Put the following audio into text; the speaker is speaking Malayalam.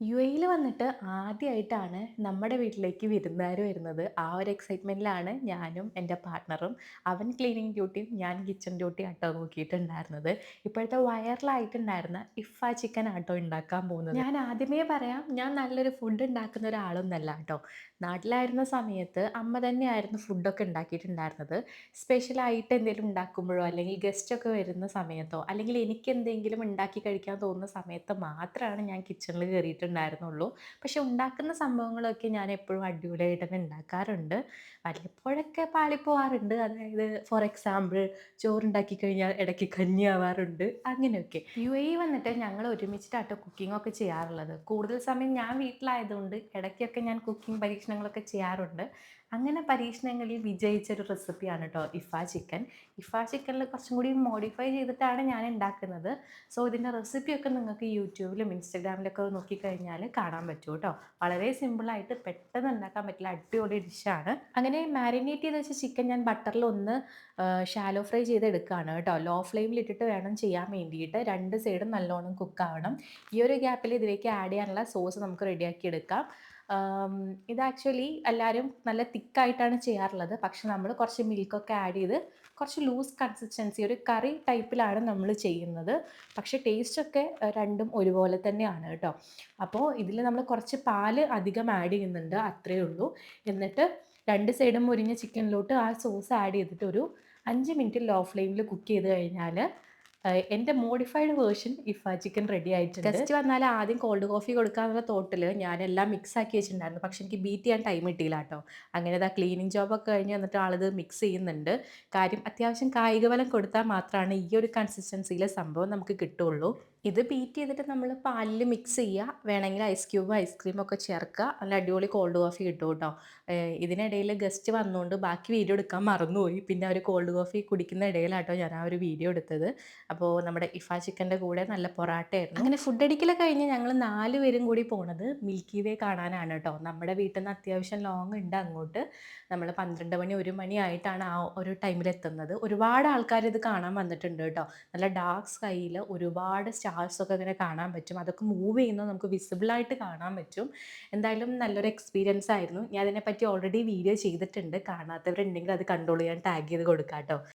യു എയിൽ വന്നിട്ട് ആദ്യമായിട്ടാണ് നമ്മുടെ വീട്ടിലേക്ക് വിരുന്നുകാർ വരുന്നത്. ആ ഒരു എക്സൈറ്റ്മെന്റിലാണ് ഞാനും എന്റെ പാർട്ട്ണറും അവൻ ക്ലീനിങ് ഡ്യൂട്ടിയും ഞാൻ കിച്ചൺ ഡ്യൂട്ടി ആട്ടോ നോക്കിയിട്ടുണ്ടായിരുന്നത്. ഇപ്പോഴത്തെ വൈറലായിട്ടുണ്ടായിരുന്ന ഇഫ ചിക്കൻ ആട്ടോ ഉണ്ടാക്കാൻ പോകുന്നത്. ഞാൻ ആദ്യമേ പറയാം ഞാൻ നല്ലൊരു ഫുഡ് ഉണ്ടാക്കുന്ന ഒരാളൊന്നല്ല കേട്ടോ നാട്ടിലായിരുന്ന സമയത്ത് അമ്മ തന്നെയായിരുന്നു ഫുഡൊക്കെ ഉണ്ടാക്കിയിട്ടുണ്ടായിരുന്നത്. സ്പെഷ്യലായിട്ട് എന്തെങ്കിലും ഉണ്ടാക്കുമ്പോഴോ അല്ലെങ്കിൽ ഗസ്റ്റൊക്കെ വരുന്ന സമയത്തോ അല്ലെങ്കിൽ എനിക്ക് എന്തെങ്കിലും ഉണ്ടാക്കി കഴിക്കാൻ തോന്നുന്ന സമയത്ത് മാത്രമാണ് ഞാൻ കിച്ചണിൽ കയറിയിട്ടുണ്ടായിരുന്നുള്ളൂ പക്ഷെ ഉണ്ടാക്കുന്ന സംഭവങ്ങളൊക്കെ ഞാൻ എപ്പോഴും അടിപൊളിയായിട്ട് തന്നെ ഉണ്ടാക്കാറുണ്ട്. വല്ലപ്പോഴൊക്കെ പാളിപ്പോവാറുണ്ട്. അതായത് ഫോർ എക്സാമ്പിൾ ചോറുണ്ടാക്കി കഴിഞ്ഞാൽ ഇടയ്ക്ക് കഞ്ഞിയാവാറുണ്ട്. അങ്ങനെയൊക്കെ. യു എ വന്നിട്ട് ഞങ്ങൾ ഒരുമിച്ചിട്ടാട്ടോ കുക്കിംഗ് ഒക്കെ ചെയ്യാറുള്ളത്. കൂടുതൽ സമയം ഞാൻ വീട്ടിലായതുകൊണ്ട് ഇടയ്ക്കൊക്കെ ഞാൻ കുക്കിംഗ് പരീക്ഷണങ്ങളൊക്കെ ചെയ്യാറുണ്ട്. അങ്ങനെ പരീക്ഷണങ്ങളിൽ വിജയിച്ചൊരു റെസിപ്പിയാണ് കേട്ടോ ഇഫ ചിക്കൻ ഇഫ ചിക്കനിൽ കുറച്ചും കൂടി മോഡിഫൈ ചെയ്തിട്ടാണ് ഞാൻ ഉണ്ടാക്കുന്നത് സോ ഇതിന്റെ റെസിപ്പിയൊക്കെ നിങ്ങൾക്ക് യൂട്യൂബിലും ഇൻസ്റ്റഗ്രാമിലൊക്കെ നോക്കിക്കഴിഞ്ഞാൽ കാണാൻ പറ്റും കേട്ടോ വളരെ സിമ്പിളായിട്ട് പെട്ടെന്ന് ഉണ്ടാക്കാൻ പറ്റില്ല അടിപൊളി ഡിഷാണ് അങ്ങനെ മാരിനേറ്റ് ചെയ്ത് വെച്ച ചിക്കൻ ഞാൻ ബട്ടറിൽ ഒന്ന് ഷാലോ ഫ്രൈ ചെയ്തെടുക്കുകയാണ് കേട്ടോ ലോ ഫ്ലെയിമിൽ ഇട്ടിട്ട് വേണം ചെയ്യാൻ വേണ്ടിയിട്ട്. രണ്ട് സൈഡും നല്ലോണം കുക്കാവണം ഈ ഒരു ഗ്യാപ്പിൽ ഇതിലേക്ക് ആഡ് ചെയ്യാനുള്ള സോസ് നമുക്ക് റെഡിയാക്കി എടുക്കാം. ഇത് ആക്ച്വലി എല്ലാവരും നല്ല തിക്കായിട്ടാണ് ചെയ്യാറുള്ളത്. പക്ഷെ നമ്മൾ കുറച്ച് മിൽക്കൊക്കെ ആഡ് ചെയ്ത് കുറച്ച് ലൂസ് കൺസിസ്റ്റൻസി ഒരു കറി ടൈപ്പിലാണ് നമ്മൾ ചെയ്യുന്നത്. പക്ഷേ ടേസ്റ്റൊക്കെ രണ്ടും ഒരുപോലെ തന്നെയാണ് കേട്ടോ. അപ്പോൾ ഇതിൽ നമ്മൾ കുറച്ച് പാൽ അധികം ആഡ് ചെയ്യുന്നുണ്ട് അത്രയേ ഉള്ളൂ. എന്നിട്ട് രണ്ട് സൈഡും മുരിഞ്ഞ ചിക്കനിലോട്ട് ആ സോസ് ആഡ് ചെയ്തിട്ട് ഒരു അഞ്ച് മിനിറ്റ് ലോ ഫ്ലെയിമിൽ കുക്ക് ചെയ്ത് കഴിഞ്ഞാൽ എന്റെ modified version of chicken ready ആയിട്ടുണ്ട്. ടെസ്റ്റ് വന്നാൽ ആദ്യം കോൾഡ് കോഫി കൊടുക്കാന്നുള്ള തോട്ടിൽ എല്ലാം മിക്സ് ആക്കി വെച്ചിട്ടുണ്ടായിരുന്നു. പക്ഷെ എനിക്ക് ബീറ്റ് ചെയ്യാൻ ടൈം കിട്ടിയില്ല കേട്ടോ. അങ്ങനെ ഇതാ ക്ലീനിങ് ജോബൊക്കെ കഴിഞ്ഞ് വന്നിട്ട് ആളിത് മിക്സ് ചെയ്യുന്നുണ്ട്. കാര്യം അത്യാവശ്യം കായിക ബലം കൊടുത്താൽ മാത്രമാണ് ഈ ഒരു കൺസിസ്റ്റൻസിയിലെ സംഭവം നമുക്ക് കിട്ടുള്ളൂ. ഇത് ബീറ്റ് ചെയ്തിട്ട് നമ്മൾ പാലിൽ മിക്സ് ചെയ്യുക വേണമെങ്കിൽ ഐസ് ക്യൂബ് ഐസ്ക്രീം ഒക്കെ ചേർക്കുക നല്ല അടിപൊളി കോൾഡ് കോഫി കിട്ടും കേട്ടോ ഇതിനിടയിൽ ഗസ്റ്റ് വന്നുകൊണ്ട് ബാക്കി വീഡിയോ എടുക്കാൻ മറന്നുപോയി. പിന്നെ അവർ കോൾഡ് കോഫി കുടിക്കുന്ന ഇടയിലാട്ടോ ഞാൻ ആ ഒരു വീഡിയോ എടുത്തത്. അപ്പോൾ നമ്മുടെ ഇഫ ചിക്കന്റെ കൂടെ നല്ല പൊറാട്ടയായിരുന്നു. അങ്ങനെ ഫുഡ് അടിക്കലൊക്കെ കഴിഞ്ഞ് ഞങ്ങൾ നാല് പേരും കൂടി പോണത് മിൽക്കി വേ കാണാനാണ് കേട്ടോ നമ്മുടെ വീട്ടിൽ നിന്ന് അത്യാവശ്യം ലോങ് ഉണ്ട് അങ്ങോട്ട്. നമ്മൾ പന്ത്രണ്ട് മണി ഒരു മണി ആയിട്ടാണ് ആ ഒരു ടൈമിൽ എത്തുന്നത്. ഒരുപാട് ആൾക്കാർ ഇത് കാണാൻ വന്നിട്ടുണ്ട് കേട്ടോ നല്ല ഡാർക്ക് സ്കൈയിൽ ഒരുപാട് സ്റ്റാർസൊക്കെ ഇങ്ങനെ കാണാൻ പറ്റും. അതൊക്കെ മൂവ് ചെയ്യുന്നത് നമുക്ക് വിസിബിളായിട്ട് കാണാൻ പറ്റും. എന്തായാലും നല്ലൊരു എക്സ്പീരിയൻസ് ആയിരുന്നു. ഞാൻ അതിനെപ്പറ്റി ഓൾറെഡി വീഡിയോ ചെയ്തിട്ടുണ്ട്. കാണാത്തവരുണ്ടെങ്കിൽ അത് കണ്ടോളൂ. ഞാൻ ടാഗ് ചെയ്ത് കൊടുക്കാം കേട്ടോ.